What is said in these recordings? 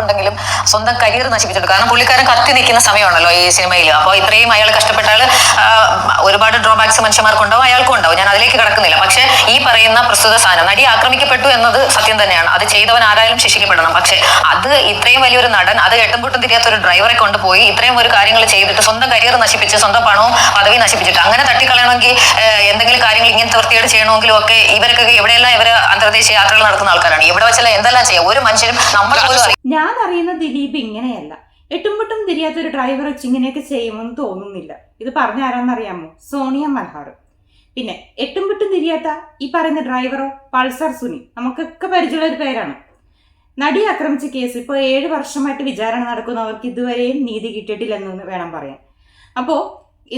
ഉണ്ടെങ്കിലും സ്വന്തം കരിയർ നശിപ്പിച്ചിട്ടുണ്ട്. കാരണം പുള്ളിക്കാരൻ കത്തി നിൽക്കുന്ന സമയമാണല്ലോ ഈ സിനിമയിൽ അപ്പോൾ ഇത്രയും അയാൾ കഷ്ടപ്പെട്ടാൽ ഒരുപാട് ഡ്രോബാക്സ് മനുഷ്യന്മാർക്ക് ഉണ്ടാവും അയാൾക്കും ഉണ്ടാവും. ഞാൻ അതിലേക്ക് കിടക്കുന്നില്ല. പക്ഷേ ഈ പറയുന്ന പ്രസ്തുത സാധനം നടി ആക്രമിക്കപ്പെട്ടു എന്നത് സത്യം തന്നെയാണ്. അത് ചെയ്തവൻ ആരായാലും ശിക്ഷിക്കപ്പെടണം. പക്ഷേ അത് ഇത്രയും വലിയൊരു നടൻ അത് എട്ടും പൊട്ടും തിരിയാത്ത ഒരു ഡ്രൈവറെ കൊണ്ടുപോയി ഇത്രയും ഒരു കാര്യങ്ങൾ ചെയ്തിട്ട് സ്വന്തം കരിയർ നശിപ്പിച്ച് സ്വന്തം പണവും പദവി നശിപ്പിച്ചിട്ട് അങ്ങനെ തട്ടിക്കളയണമെങ്കിൽ എന്തെങ്കിലും കാര്യങ്ങൾ ഇങ്ങനത്തെ വൃത്തിയോട് ചെയ്യണമെങ്കിലും ഒക്കെ ഇവരൊക്കെ എവിടെയെല്ലാം ഇവർ അന്തർദേശീയ യാത്രകൾ നടത്തുന്ന ആൾക്കാരാണ്. ഇവിടെ വെച്ചാൽ എന്തെല്ലാം ചെയ്യാം? ഒരു മനുഷ്യരും നമ്മൾ പോലും. ഞാൻ അറിയുന്ന ദിലീപ് ഇങ്ങനെയല്ല. എട്ടുംപൊട്ടും തിരിയാത്ത ഒരു ഡ്രൈവർ വെച്ച് ഇങ്ങനെയൊക്കെ ചെയ്യുമെന്ന് തോന്നുന്നില്ല. ഇത് പറഞ്ഞ ആരാന്നറിയാമോ സോണിയ മൽഹാർ. പിന്നെ എട്ടുംപൊട്ടും തിരിയാത്ത ഈ പറയുന്ന ഡ്രൈവറോ പൾസർ സുനി. നമുക്കൊക്കെ പരിചയമുള്ള ഒരു പേരാണ്. നടി ആക്രമിച്ച കേസ് ഇപ്പോൾ ഏഴ് വർഷമായിട്ട് വിചാരണ നടക്കുന്നവർക്ക് ഇതുവരെയും നീതി കിട്ടിയിട്ടില്ലെന്ന് വേണം പറയാൻ. അപ്പോൾ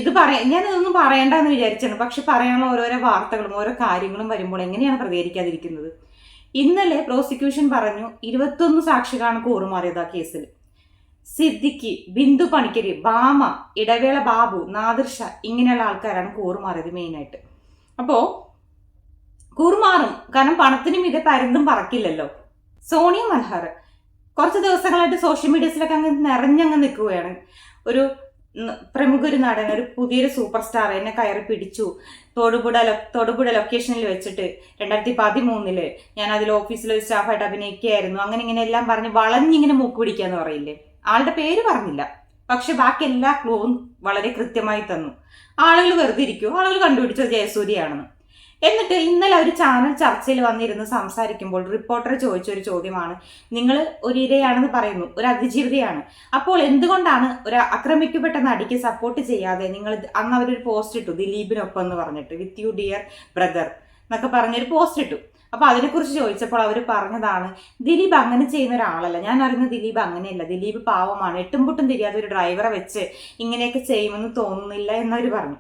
ഇത് പറയാൻ ഞാൻ ഇതൊന്നും പറയണ്ടെന്ന് വിചാരിച്ചാണ്. പക്ഷെ പറയാനുള്ള ഓരോരോ വാർത്തകളും ഓരോ കാര്യങ്ങളും വരുമ്പോൾ എങ്ങനെയാണ് പ്രതികരിക്കാതിരിക്കുന്നത്? ഇന്നലെ പ്രോസിക്യൂഷൻ പറഞ്ഞു ഇരുപത്തൊന്ന് സാക്ഷികളാണ് കൂറുമാറിയത് ആ കേസിൽ. സിദ്ദിഖി ബിന്ദു പണിക്കരി ബാമ ഇടവേള ബാബു നാദിർ ഷാ ഇങ്ങനെയുള്ള ആൾക്കാരാണ് കൂറുമാറിയത് മെയിനായിട്ട് അപ്പോ കൂറുമാറും കാരണം പണത്തിനും ഇത് പരുന്തും പറക്കില്ലല്ലോ. സോണിയ മൽഹാർ കുറച്ച് ദിവസങ്ങളായിട്ട് സോഷ്യൽ മീഡിയസിലൊക്കെ അങ്ങ് നിറഞ്ഞങ്ങ് നിൽക്കുകയാണ്. ഒരു പ്രമുഖ ഒരു നടൻ ഒരു പുതിയൊരു സൂപ്പർ സ്റ്റാർ എന്നെ കയറി പിടിച്ചു. തൊടുപുഴ തൊടുപുഴ ലൊക്കേഷനിൽ വെച്ചിട്ട് രണ്ടായിരത്തി പതിമൂന്നിൽ ഞാൻ അതിൽ ഓഫീസിൽ ഒരു സ്റ്റാഫായിട്ട് അഭിനയിക്കുകയായിരുന്നു. അങ്ങനെ ഇങ്ങനെ എല്ലാം പറഞ്ഞ് വളഞ്ഞിങ്ങനെ മൂക്ക് പിടിക്കാന്ന് പറയില്ലേ? ആളുടെ പേര് പറഞ്ഞില്ല. പക്ഷെ ബാക്കി എല്ലാ ക്ലൂവും വളരെ കൃത്യമായി തന്നു. ആളുകൾ വെറുതെ ഇരിക്കും. ആളുകൾ കണ്ടുപിടിച്ചത് ജയസൂര്യയാണെന്ന്. എന്നിട്ട് ഇന്നലെ ഒരു ചാനൽ ചർച്ചയിൽ വന്നിരുന്ന് സംസാരിക്കുമ്പോൾ റിപ്പോർട്ടർ ചോദിച്ച ഒരു ചോദ്യമാണ്. നിങ്ങൾ ഒരു ഇരയാണെന്ന് പറയുന്നു ഒരു അതിജീവിതയാണ്. അപ്പോൾ എന്തുകൊണ്ടാണ് ഒരു ആക്രമിക്കപ്പെട്ട നടിക്ക് സപ്പോർട്ട് ചെയ്യാതെ നിങ്ങൾ അന്ന് അവരൊരു പോസ്റ്റ് ഇട്ടു ദിലീപിനൊപ്പം എന്ന് പറഞ്ഞിട്ട് വിത്ത് യു ഡിയർ ബ്രദർ എന്നൊക്കെ പറഞ്ഞൊരു പോസ്റ്റ് ഇട്ടു. അപ്പോൾ അതിനെക്കുറിച്ച് ചോദിച്ചപ്പോൾ അവർ പറഞ്ഞതാണ് ദിലീപ് അങ്ങനെ ചെയ്യുന്ന ഒരാളല്ല. ഞാൻ അറിയുന്ന ദിലീപ് അങ്ങനെയല്ല. ദിലീപ് പാവമാണ്. എട്ടും പൊട്ടും തിരിയാതെ ഒരു ഡ്രൈവറെ വെച്ച് ഇങ്ങനെയൊക്കെ ചെയ്യുമെന്ന് തോന്നുന്നില്ല എന്നവർ പറഞ്ഞു.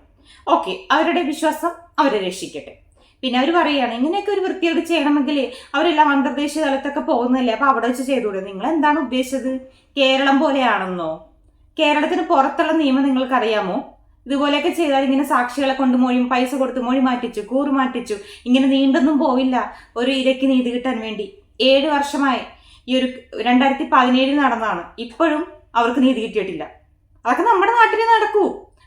ഓക്കെ അവരുടെ വിശ്വാസം അവരെ രക്ഷിക്കട്ടെ. പിന്നെ അവർ പറയുകയാണ് ഇങ്ങനെയൊക്കെ ഒരു വൃത്തിയോട് ചെയ്യണമെങ്കിൽ അവരെല്ലാം അന്തർദേശീയ തലത്തൊക്കെ പോകുന്നില്ലേ അപ്പോൾ അവിടെ വെച്ച് ചെയ്തുകൂടെ നിങ്ങൾ എന്താണ് ഉദ്ദേശിച്ചത്? കേരളം പോലെയാണെന്നോ? കേരളത്തിന് പുറത്തുള്ള നിയമം നിങ്ങൾക്കറിയാമോ? ഇതുപോലെയൊക്കെ ചെയ്താൽ ഇങ്ങനെ സാക്ഷികളെ കൊണ്ട് മൊഴി പൈസ കൊടുത്ത് മൊഴി മാറ്റിച്ചു കൂറ് മാറ്റിച്ചു. ഇങ്ങനെ നീണ്ടൊന്നും പോവില്ല ഒരു ഇരയ്ക്ക് നീതി കിട്ടാൻ വേണ്ടി. ഏഴ് വർഷമായി ഈ ഒരു രണ്ടായിരത്തി പതിനേഴിൽ നടന്നതാണ്. ഇപ്പോഴും അവർക്ക് നീതി കിട്ടിയിട്ടില്ല. അതൊക്കെ നമ്മുടെ നാട്ടിൽ നടക്കൂ.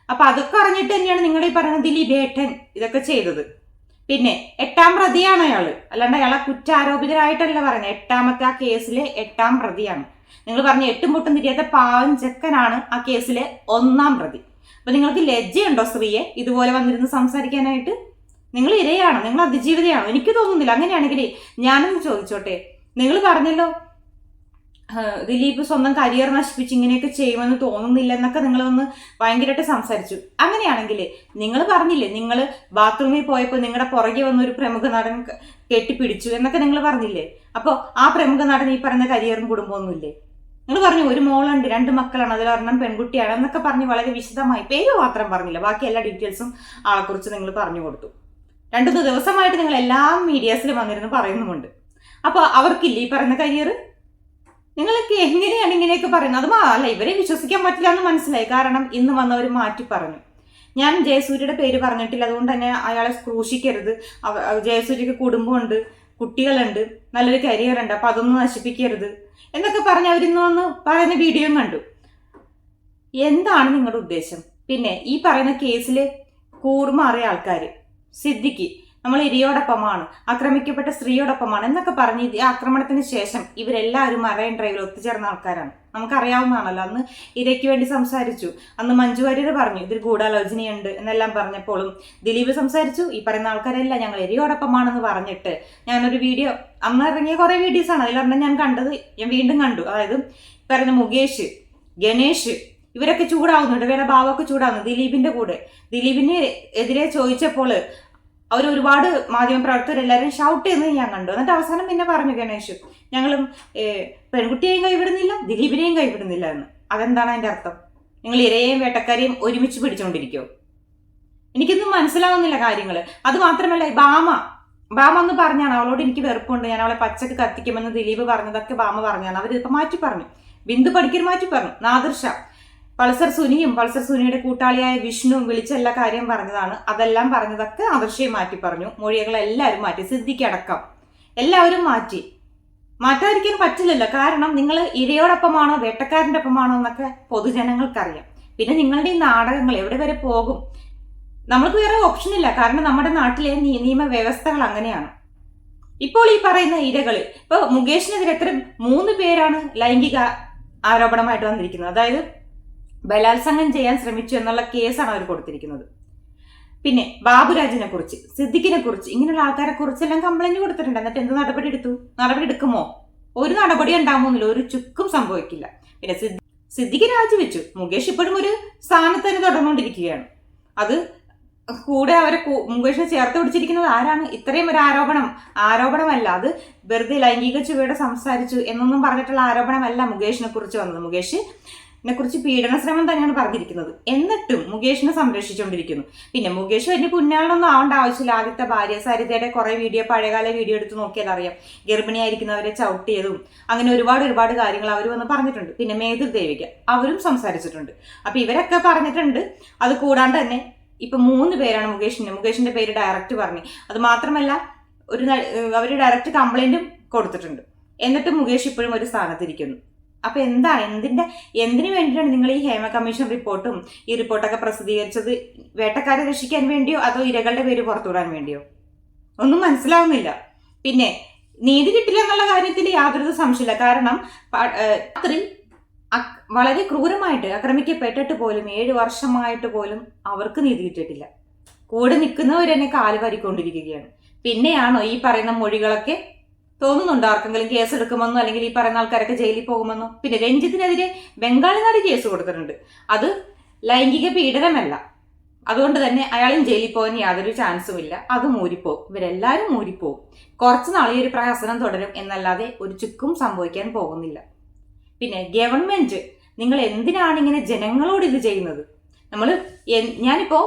അപ്പൊ അതൊക്കെ അറിഞ്ഞിട്ട് തന്നെയാണ് നിങ്ങൾ ഈ ദിലീപ് ഏട്ടൻ ഇതൊക്കെ ചെയ്തത്. പിന്നെ എട്ടാം പ്രതിയാണ് അയാൾ. അല്ലാണ്ട് അയാളെ കുറ്റാരോപിതരായിട്ടല്ല പറയുന്നത്. എട്ടാമത്തെ ആ കേസിലെ എട്ടാം പ്രതിയാണ്. നിങ്ങൾ പറഞ്ഞ എട്ടും പൊട്ടും തിരിയാത്ത പാവം ചെക്കനാണ് ആ കേസിലെ ഒന്നാം പ്രതി. അപ്പൊ നിങ്ങൾക്ക് ലജ്ജയുണ്ടോ സ്ത്രീയെ? ഇതുപോലെ വന്നിരുന്ന് സംസാരിക്കാനായിട്ട്? നിങ്ങൾ ഇരയാണോ. നിങ്ങൾ അതിജീവിതയാണോ. എനിക്ക് തോന്നുന്നില്ല. അങ്ങനെയാണെങ്കിൽ ഞാനൊന്ന് ചോദിച്ചോട്ടെ? നിങ്ങൾ പറഞ്ഞല്ലോ ദിലീപ് സ്വന്തം കരിയർ നശിപ്പിച്ച് ഇങ്ങനെയൊക്കെ ചെയ്യുമെന്ന് തോന്നുന്നില്ല എന്നൊക്കെ നിങ്ങൾ ഒന്ന് ഭയങ്കരമായിട്ട് സംസാരിച്ചു. അങ്ങനെയാണെങ്കിൽ നിങ്ങൾ പറഞ്ഞില്ലേ നിങ്ങൾ ബാത്റൂമിൽ പോയപ്പോൾ നിങ്ങളുടെ പുറകെ വന്ന ഒരു പ്രമുഖ നടൻ കെട്ടിപ്പിടിച്ചു എന്നൊക്കെ നിങ്ങൾ പറഞ്ഞില്ലേ? അപ്പോൾ ആ പ്രമുഖ നടൻ ഈ പറഞ്ഞ കരിയറും കുടുംബമൊന്നുമില്ലേ? നിങ്ങൾ പറഞ്ഞു ഒരു മോളുണ്ട് രണ്ട് മക്കളാണ് അതിലൊരെണ്ണം പെൺകുട്ടിയാണ് എന്നൊക്കെ പറഞ്ഞ് വളരെ വിശദമായി പേര് മാത്രം പറഞ്ഞില്ല. ബാക്കി എല്ലാ ഡീറ്റെയിൽസും ആളെക്കുറിച്ച് നിങ്ങൾ പറഞ്ഞു കൊടുത്തു. രണ്ടു ദിവസമായിട്ട് നിങ്ങൾ എല്ലാ മീഡിയാസിലും വന്നിരുന്ന് പറയുന്നുമുണ്ട്. അപ്പോൾ അവർക്കില്ലേ ഈ പറഞ്ഞ കരിയർ നിങ്ങളൊക്കെ എങ്ങനെയാണ് ഇങ്ങനെയൊക്കെ പറയുന്നത്? അത് അല്ല ഇവരെ വിശ്വസിക്കാൻ പറ്റില്ല എന്ന് മനസ്സിലായി. കാരണം ഇന്ന് വന്നവർ മാറ്റി പറഞ്ഞു. ഞാൻ ജയസൂര്യയുടെ പേര് പറഞ്ഞിട്ടില്ല. അതുകൊണ്ട് തന്നെ അയാളെ ക്രൂശിക്കരുത്. ജയസൂര്യക്ക് കുടുംബമുണ്ട് കുട്ടികളുണ്ട് നല്ലൊരു കരിയർ ഉണ്ട്. അപ്പൊ അതൊന്നും നശിപ്പിക്കരുത്. എന്നൊക്കെ പറഞ്ഞ് അവരിന്ന് വന്ന് പറയുന്ന വീഡിയോയും കണ്ടു. എന്താണ് നിങ്ങളുടെ ഉദ്ദേശം? പിന്നെ ഈ പറയുന്ന കേസിൽ കൂറുമാറിയ ആൾക്കാർ സിദ്ദിഖി. നമ്മൾ ഇരയോടൊപ്പമാണ് ആക്രമിക്കപ്പെട്ട സ്ത്രീയോടൊപ്പമാണ് എന്നൊക്കെ പറഞ്ഞ് ഈ ആക്രമണത്തിന് ശേഷം ഇവരെല്ലാവരും മറൈൻ ഡ്രൈവിൽ ഒത്തുചേർന്ന ആൾക്കാരാണ്. നമുക്കറിയാവുന്നതാണല്ലോ അന്ന് ഇരയ്ക്ക് വേണ്ടി സംസാരിച്ചു. അന്ന് മഞ്ജു വാര്യർ പറഞ്ഞു ഇതിൽ ഗൂഢാലോചനയുണ്ട് എന്നെല്ലാം പറഞ്ഞപ്പോഴും ദിലീപ് സംസാരിച്ചു ഈ പറയുന്ന ആൾക്കാരെല്ലാം ഞങ്ങൾ ഇരയോടൊപ്പമാണെന്ന് പറഞ്ഞിട്ട് ഞാനൊരു വീഡിയോ അന്ന് ഇറങ്ങിയ കുറേ വീഡിയോസാണ് അതിലൊരെണ്ണം ഞാൻ കണ്ടത് ഞാൻ വീണ്ടും കണ്ടു. അതായത് പറയുന്ന മുകേഷ് ഗണേഷ് ഇവരൊക്കെ ചൂടാവുന്നുണ്ട് വേറെ ഭാവമൊക്കെ ചൂടാവുന്നു ദിലീപിന്റെ കൂടെ. ദിലീപിന് എതിരെ ചോദിച്ചപ്പോൾ അവർ ഒരുപാട് മാധ്യമപ്രവർത്തകർ എല്ലാവരും ഷൗട്ട് ചെയ്യുന്നത് ഞാൻ കണ്ടു. എന്നിട്ട് അവസാനം പിന്നെ പറഞ്ഞു ഗണേഷ് ഞങ്ങളും പെൺകുട്ടിയെയും കൈവിടുന്നില്ല ദിലീപിനെയും കൈവിടുന്നില്ല എന്ന്. അതെന്താണ് അതിന്റെ അർത്ഥം? നിങ്ങൾ ഇരയെയും വേട്ടക്കാരെയും ഒരുമിച്ച് പിടിച്ചുകൊണ്ടിരിക്കുമോ എനിക്കൊന്നും മനസ്സിലാവുന്നില്ല കാര്യങ്ങൾ അത് മാത്രമല്ല ബാമ ബാമ എന്ന് പറഞ്ഞാണ് അവളോട് എനിക്ക് വെറുപ്പുണ്ട് ഞാൻ അവളെ പച്ചക്ക് കത്തിക്കുമെന്ന് ദിലീപ് പറഞ്ഞതൊക്കെ ബാമ പറഞ്ഞാണ്. അവർ ഇപ്പൊ മാറ്റി പറഞ്ഞു. ബിന്ദു പഠിക്കൽ മാറ്റി പറഞ്ഞു. നാദിർ ഷാ പൾസർ സുനിയും പൾസർ സുനിയുടെ കൂട്ടാളിയായ വിഷ്ണുവും വിളിച്ചല്ല കാര്യം പറഞ്ഞതാണ്. അതെല്ലാം പറഞ്ഞതൊക്കെ അവശ്യം മാറ്റി പറഞ്ഞു. മൊഴികളെല്ലാവരും മാറ്റി. സിദ്ധിക്കടക്കം എല്ലാവരും മാറ്റി. മാറ്റാതിരിക്കാൻ പറ്റില്ലല്ലോ. കാരണം നിങ്ങൾ ഇരയോടൊപ്പമാണോ വേട്ടക്കാരന്റെ ഒപ്പമാണോ എന്നൊക്കെ പൊതുജനങ്ങൾക്കറിയാം. പിന്നെ നിങ്ങളുടെ ഈ നാടകങ്ങൾ എവിടെ വരെ പോകും? നമ്മൾക്ക് വേറെ ഓപ്ഷൻ ഇല്ല. കാരണം നമ്മുടെ നാട്ടിലെ നിയമ നിയമവ്യവസ്ഥകൾ അങ്ങനെയാണ്. ഇപ്പോൾ ഈ പറയുന്ന ഇരകൾ ഇപ്പൊ മുകേഷിനെതിരെ എത്ര മൂന്ന് പേരാണ് ലൈംഗിക ആരോപണമായിട്ട് വന്നിരിക്കുന്നത്. അതായത് ബലാത്സംഗം ചെയ്യാൻ ശ്രമിച്ചു എന്നുള്ള കേസാണ് അവർ കൊടുത്തിരിക്കുന്നത്. പിന്നെ ബാബുരാജിനെ കുറിച്ച് സിദ്ദിഖിനെ കുറിച്ച് ഇങ്ങനെയുള്ള ആൾക്കാരെ കുറിച്ചെല്ലാം കംപ്ലൈന്റ് കൊടുത്തിട്ടുണ്ട്. എന്നിട്ട് എന്ത് നടപടി എടുത്തു? നടപടി എടുക്കുമോ? ഒരു നടപടി ഉണ്ടാവുമെന്നില്ല ഒരു ചുക്കും സംഭവിക്കില്ല. പിന്നെ സിദ്ധി സിദ്ദിഖ് രാജിവെച്ചു. മുകേഷ് ഇപ്പോഴും ഒരു സ്ഥാനത്ത് തന്നെ തുടർന്നുകൊണ്ടിരിക്കുകയാണ്. അത് കൂടെ അവരെ മുകേഷിനെ ചേർത്ത് പിടിച്ചിരിക്കുന്നത് ആരാണ്? ഇത്രയും ഒരു ആരോപണം ആരോപണമല്ല. അത് വെറുതെ ലൈംഗിക ചുവയോടെ സംസാരിച്ചു എന്നൊന്നും പറഞ്ഞിട്ടുള്ള ആരോപണമല്ല മുകേഷിനെ കുറിച്ച് വന്നത്. മുകേഷ് കുറിച്ച് പീഡന ശ്രമം തന്നെയാണ് പറഞ്ഞിരിക്കുന്നത്. എന്നിട്ടും മുകേഷിനെ സംരക്ഷിച്ചുകൊണ്ടിരിക്കുന്നു. പിന്നെ മുകേഷ് വലിയ പുന്നാളൊന്നും ആവേണ്ട ആവശ്യമില്ല. ആദ്യത്തെ ഭാര്യ സരിതയുടെ കുറെ വീഡിയോ പഴയകാല വീഡിയോ എടുത്ത് നോക്കിയാൽ അറിയാം. ഗർഭിണിയായിരിക്കുന്നവരെ ചവിട്ടിയതും അങ്ങനെ ഒരുപാട് ഒരുപാട് കാര്യങ്ങൾ അവർ വന്ന് പറഞ്ഞിട്ടുണ്ട്. പിന്നെ മേതിർ ദേവിക അവരും സംസാരിച്ചിട്ടുണ്ട്. അപ്പൊ ഇവരൊക്കെ പറഞ്ഞിട്ടുണ്ട്. അത് കൂടാണ്ട് തന്നെ ഇപ്പൊ മൂന്ന് പേരാണ് മുകേഷിന്റെ മുകേഷിന്റെ പേര് ഡയറക്റ്റ് പറഞ്ഞു. അത് മാത്രമല്ല ഒരു അവർ ഡയറക്റ്റ് കംപ്ലൈന്റും കൊടുത്തിട്ടുണ്ട്. എന്നിട്ട് മുകേഷ് ഇപ്പോഴും ഒരു സ്ഥാനത്തിരിക്കുന്നു അപ്പൊ എന്താ എന്തിന്റെ എന്തിനു വേണ്ടിയിട്ടാണ് നിങ്ങൾ ഈ ഹേമ കമ്മീഷൻ റിപ്പോർട്ടും ഈ റിപ്പോർട്ടൊക്കെ പ്രസിദ്ധീകരിച്ചത്? വേട്ടക്കാരെ രക്ഷിക്കാൻ വേണ്ടിയോ അതോ ഇരകളുടെ പേര് പുറത്തുവിടാൻ വേണ്ടിയോ? ഒന്നും മനസ്സിലാവുന്നില്ല. പിന്നെ നീതി കിട്ടില്ല എന്നുള്ള കാര്യത്തിൽ യാതൊരു സംശയമില്ല കാരണം അത്രയും വളരെ ക്രൂരമായിട്ട് ആക്രമിക്കപ്പെട്ടിട്ട് പോലും ഏഴ് വർഷമായിട്ട് പോലും അവർക്ക് നീതി കിട്ടിയിട്ടില്ല. കൂടെ നിൽക്കുന്നവർ തന്നെ കാൽ വാരിക്കൊണ്ടിരിക്കുകയാണ്. പിന്നെയാണോ ഈ പറയുന്ന മൊഴികളൊക്കെ? തോന്നുന്നുണ്ടോ? ആർക്കെങ്കിലും കേസ് എടുക്കുമെന്നോ? അല്ലെങ്കിൽ ഈ പറയുന്ന ആൾക്കാരൊക്കെ ജയിലിൽ പോകുമെന്നോ? പിന്നെ രഞ്ജിത്തിനെതിരെ ബംഗാളി നാട് കേസ് കൊടുത്തിട്ടുണ്ട്. അത് ലൈംഗിക പീഡനമല്ല. അതുകൊണ്ട് തന്നെ അയാളും ജയിലിൽ പോകാൻ യാതൊരു ചാൻസും ഇല്ല. അത് മൂരിപ്പോവും ഇവരെല്ലാവരും മൂരിപ്പോവും കുറച്ച് നാൾ ഈ ഒരു പ്രഹസനം തുടരും എന്നല്ലാതെ ഒരു ചുക്കും സംഭവിക്കാൻ പോകുന്നില്ല. പിന്നെ ഗവൺമെന്റ് നിങ്ങൾ എന്തിനാണ് ഇങ്ങനെ ജനങ്ങളോട് ഇത് ചെയ്യുന്നത്? നമ്മൾ ഞാനിപ്പോ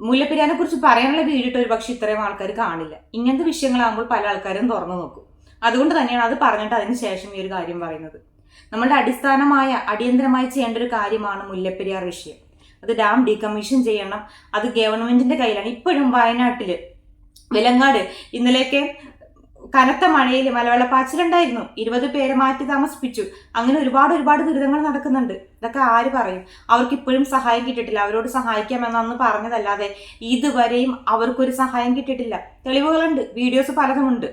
മുല്ലപ്പെരിയാനെ കുറിച്ച് പറയാനുള്ള വീഡിയോ ഒരു പക്ഷെ ഇത്രയും ആൾക്കാർ കാണില്ല. ഇങ്ങനത്തെ വിഷയങ്ങളാകുമ്പോൾ പല ആൾക്കാരും തുറന്നു നോക്കും. അതുകൊണ്ട് തന്നെയാണ് അത് പറഞ്ഞിട്ട് അതിന് ശേഷം ഈ ഒരു കാര്യം പറയുന്നത്. നമ്മളുടെ അടിസ്ഥാനമായ അടിയന്തരമായി ചെയ്യേണ്ട ഒരു കാര്യമാണ് മുല്ലപ്പെരിയാർ വിഷയം. അത് ഡാം ഡീകമ്മീഷൻ ചെയ്യണം. അത് ഗവൺമെന്റിന്റെ കയ്യിലാണ്. ഇപ്പോഴും വയനാട്ടിൽ വിലങ്ങാട് ഇന്നലെയൊക്കെ കനത്ത മഴയിൽ മലവെള്ളപ്പാച്ചിലുണ്ടായിരുന്നു ഇരുപത് പേരെ മാറ്റി താമസിപ്പിച്ചു. അങ്ങനെ ഒരുപാട് ഒരുപാട് ദുരിതങ്ങൾ നടക്കുന്നുണ്ട്. ഇതൊക്കെ ആര് പറയും? അവർക്ക് ഇപ്പോഴും സഹായം കിട്ടിയിട്ടില്ല. അവരോട് സഹായിക്കാമെന്ന് അന്ന് പറഞ്ഞതല്ലാതെ ഇതുവരെയും അവർക്കൊരു സഹായം കിട്ടിയിട്ടില്ല. തെളിവുകളുണ്ട്. വീഡിയോസ് പലതുമുണ്ട്.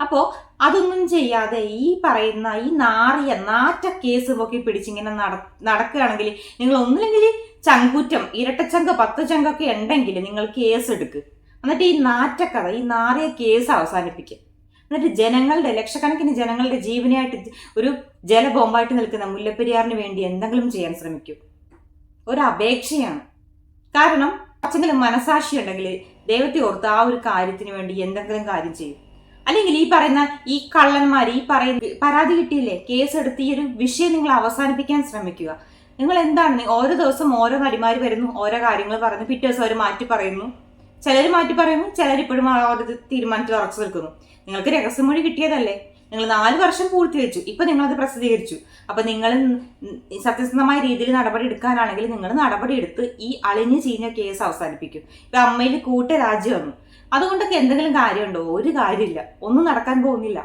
അപ്പോൾ അതൊന്നും ചെയ്യാതെ ഈ പറയുന്ന ഈ നാറിയ നാറ്റ കേസ് പൊക്കി പിടിച്ചിങ്ങനെ നട നടക്കുകയാണെങ്കിൽ നിങ്ങൾ ഒന്നില്ലെങ്കിൽ ചങ്കുറ്റം ഇരട്ടച്ചങ്ക പത്ത് ചങ്കൊക്കെ ഉണ്ടെങ്കിൽ നിങ്ങൾ കേസ് എടുക്കുക എന്നിട്ട് ഈ നാറ്റക്കഥ ഈ നാറിയ കേസ് അവസാനിപ്പിക്കുക എന്നിട്ട് ജനങ്ങളുടെ ലക്ഷക്കണക്കിന് ജനങ്ങളുടെ ജീവനായിട്ട് ഒരു ജലബോംബായിട്ട് നിൽക്കുന്ന മുല്ലപ്പെരിയാറിന് വേണ്ടി എന്തെങ്കിലും ചെയ്യാൻ ശ്രമിക്കൂ. ഒരു അപേക്ഷയാണ്. കാരണം കുറച്ചെങ്കിലും മനസാക്ഷി ഉണ്ടെങ്കിൽ ദൈവത്തെ ഓർത്ത് ആ ഒരു കാര്യത്തിന് വേണ്ടി എന്തെങ്കിലും കാര്യം ചെയ്യും. അല്ലെങ്കിൽ ഈ പറയുന്ന ഈ കള്ളന്മാർ ഈ പറയുന്ന പരാതി കിട്ടിയില്ലേ? കേസ് എടുത്ത് ഈ ഒരു വിഷയം നിങ്ങൾ അവസാനിപ്പിക്കാൻ ശ്രമിക്കുക. നിങ്ങൾ എന്താണ്? ഓരോ ദിവസം ഓരോ നടിമാർ വരുന്നു ഓരോ കാര്യങ്ങൾ പറഞ്ഞു പിറ്റേ ദിവസം അവർ മാറ്റി പറയുന്നു. ചിലർ മാറ്റി പറയുന്നു ചിലർ ഇപ്പോഴും ആ തീരുമാനത്തിൽ ഉറച്ചു നിൽക്കുന്നു. നിങ്ങൾക്ക് രഹസ്യമൊഴി കിട്ടിയതല്ലേ? നിങ്ങൾ നാല് വർഷം പൂർത്തീകരിച്ചു ഇപ്പൊ നിങ്ങളത് പ്രസിദ്ധീകരിച്ചു. അപ്പൊ നിങ്ങൾ സത്യസന്ധമായ രീതിയിൽ നടപടി എടുക്കാനാണെങ്കിൽ നിങ്ങൾ നടപടി എടുത്ത് ഈ അളിഞ്ഞു ചീഞ്ഞ കേസ് അവസാനിപ്പിക്കും. ഇപ്പൊ അമ്മയിൽ കൂട്ട രാജ്യം വന്നു. അതുകൊണ്ടൊക്കെ എന്തെങ്കിലും കാര്യമുണ്ടോ? ഒരു കാര്യമില്ല. ഒന്നും നടക്കാൻ പോകുന്നില്ല.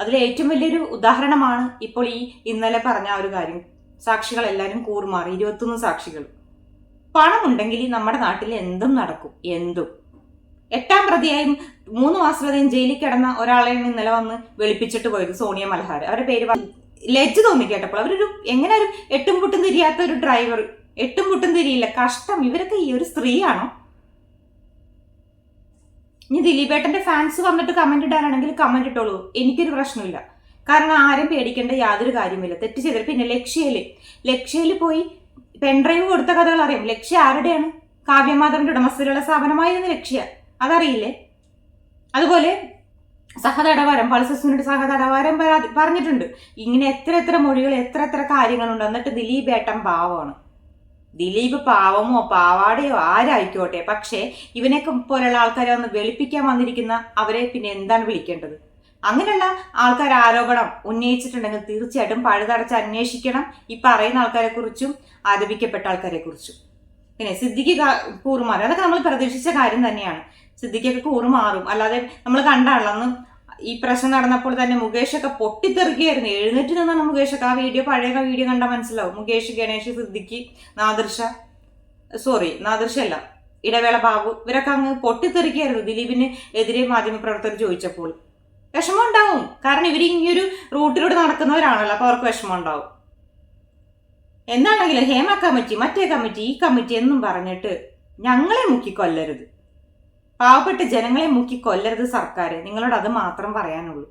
അതിൽ ഏറ്റവും വലിയൊരു ഉദാഹരണമാണ് ഇപ്പോൾ ഈ ഇന്നലെ പറഞ്ഞ ആ ഒരു കാര്യം. സാക്ഷികൾ എല്ലാവരും കൂറുമാറി ഇരുപത്തൊന്ന് സാക്ഷികൾ പണമുണ്ടെങ്കിൽ നമ്മുടെ നാട്ടിൽ എന്തും നടക്കും. എന്തും. എട്ടാം പ്രതിയായും മൂന്ന് മാസത്തിലധികം ജയിലിൽ കിടന്ന ഒരാളെ ഇന്നലെ വന്ന് വെളുപ്പിച്ചിട്ട് പോയത് സോണിയ മൽഹാർ അവരുടെ പേര് ലജ്ജ തോന്നി കേട്ടപ്പോൾ. അവരൊരു എങ്ങനെ ഒരു എട്ടും പുട്ടും തിരിയാത്ത ഒരു ഡ്രൈവർ എട്ടും പുട്ടും തിരിയില്ല. കഷ്ടം. ഇവരൊക്കെ ഈ ഒരു സ്ത്രീയാണോ? ഇനി ദിലീപേട്ടന്റെ ഫാൻസ് വന്നിട്ട് കമന്റ് ഇടാനാണെങ്കിൽ കമന്റ് ഇട്ടോളൂ. എനിക്കൊരു പ്രശ്നമില്ല. കാരണം ആരും പേടിക്കേണ്ട യാതൊരു കാര്യമില്ല തെറ്റ് ചെയ്തത് പിന്നെ ലക്ഷ്യയിൽ. ലക്ഷ്യയിൽ പോയി പെൺഡ്രൈവ് കൊടുത്ത കഥകൾ അറിയാം. ലക്ഷ്യ ആരുടെയാണ്? കാവ്യമാധവന്റെ ഉടമസ്ഥരുള്ള സ്ഥാപനമായിരുന്നു ലക്ഷ്യ. അതറിയില്ലേ? അതുപോലെ സഹതടവാരം പൾസസിനോട് സഹതടവാരം പരാതി പറഞ്ഞിട്ടുണ്ട്. ഇങ്ങനെ എത്ര എത്ര മൊഴികൾ എത്ര എത്ര കാര്യങ്ങളുണ്ട്. എന്നിട്ട് ദിലീപ് ഏട്ടൻ പാവമാണ്. ദിലീപ് പാവമോ പാവാടയോ ആരായിക്കോട്ടെ. പക്ഷേ ഇവനെയൊക്കെ പോലെയുള്ള ആൾക്കാരെ ഒന്ന് വെളുപ്പിക്കാൻ വന്നിരിക്കുന്ന അവരെ പിന്നെ എന്താണ് വിളിക്കേണ്ടത്? അങ്ങനെയുള്ള ആൾക്കാർ ആരോപണം ഉന്നയിച്ചിട്ടുണ്ടെങ്കിൽ തീർച്ചയായിട്ടും പഴുതടച്ച് അന്വേഷിക്കണം. ഈ പറയുന്ന ആൾക്കാരെ കുറിച്ചും ആരോപിക്കപ്പെട്ട ആൾക്കാരെ കുറിച്ചും പിന്നെ സിദ്ധിക്ക് കൂറുമാറി. അതൊക്കെ നമ്മൾ പ്രതീക്ഷിച്ച കാര്യം തന്നെയാണ്. സിദ്ധിക്കൊക്കെ കൂറുമാറും. അല്ലാതെ നമ്മൾ കണ്ടാണല്ലോ അന്ന് ഈ പ്രശ്നം നടന്നപ്പോൾ തന്നെ മുകേഷൊക്കെ പൊട്ടിത്തെറിക്കുകയായിരുന്നു. എഴുന്നേറ്റ് നിന്നാണ് മുകേഷൊക്കെ. ആ വീഡിയോ പഴയ വീഡിയോ കണ്ടാൽ മനസ്സിലാവും. മുകേഷ് ഗണേഷ് സിദ്ദിഖ് നാദർഷ സോറി നാദർഷ അല്ല ഇടവേള ബാബു ഇവരൊക്കെ അങ്ങ് പൊട്ടിത്തെറിക്കുകയായിരുന്നു. ദിലീപിന് എതിരെ മാധ്യമപ്രവർത്തകർ ചോദിച്ചപ്പോൾ. വിഷമം ഉണ്ടാവും കാരണം ഇവർ ഈ ഒരു റൂട്ടിലൂടെ നടക്കുന്നവരാണല്ലോ അപ്പോൾ അവർക്ക് വിഷമം ഉണ്ടാവും എന്താണെങ്കിലും ഹേമ കമ്മിറ്റി മറ്റേ കമ്മിറ്റി ഈ കമ്മിറ്റി എന്നും പറഞ്ഞിട്ട് ഞങ്ങളെ മുക്കിക്കൊല്ലരുത് പാവപ്പെട്ട ജനങ്ങളെ മുക്കിക്കൊല്ലരുത് സർക്കാർ നിങ്ങളോട് അത് മാത്രം പറയാനുള്ളൂ.